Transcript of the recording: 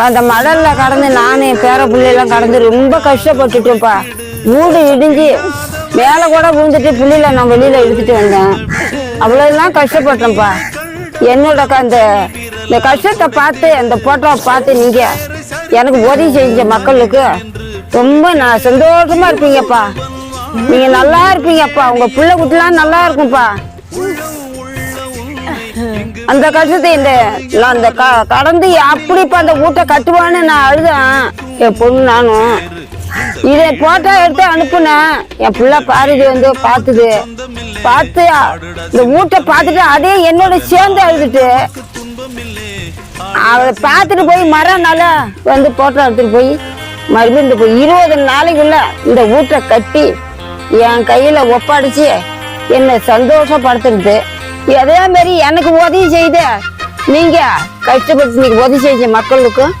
அந்த மடல்ல கடந்து நானும் என் பேர பிள்ளைலாம் கடந்து ரொம்ப கஷ்டப்பட்டுட்டோம்ப்பா. வீடு இடிஞ்சு மேலே கூட விழுந்துட்டு பிள்ளையில நான் வெளியில எடுத்துட்டு வந்தேன். அவ்வளோலாம் கஷ்டப்பட்டேன்ப்பா. என்னோட அந்த இந்த கஷ்டத்தை பார்த்து அந்த போட்டோவை பார்த்து நீங்கள் எனக்கு உதவி செஞ்ச மக்களுக்கு ரொம்ப நான் சந்தோஷமாக இருப்பீங்கப்பா. நீங்கள் நல்லா இருப்பீங்கப்பா. உங்கள் பிள்ளை குட்டிலாம் நல்லா இருக்கும்ப்பா. அந்த கஷ்டத்தை இந்த நான் அந்த க- கடந்து அப்படிப்பா அந்த வீட்டை கட்டுவான்னு நான் அழுதேன். என் பொண்ணு நானும் இதை போட்டோ எடுத்து அனுப்புனேன். என் பிள்ளை பாரதி வந்து பார்த்துது. பார்த்து இந்த வீட்டை பார்த்துட்டு அதே என்னோட சேர்ந்து அழுதுட்டு. அவளை பார்த்துட்டு போய் மரம் நல்லா வந்து போட்டோ எடுத்துட்டு போய் மறுபடியும் இந்த போய் இருபது நாளைக்குள்ள இந்த வீட்டை கட்டி என் கையில் ஒப்படைச்சி என்னை சந்தோஷப்படுத்துறது அதே மாதிரி எனக்கு உதவி செய்த நீங்க கஷ்டப்பட்டு நீங்க உதவி செஞ்ச மக்களுக்கும்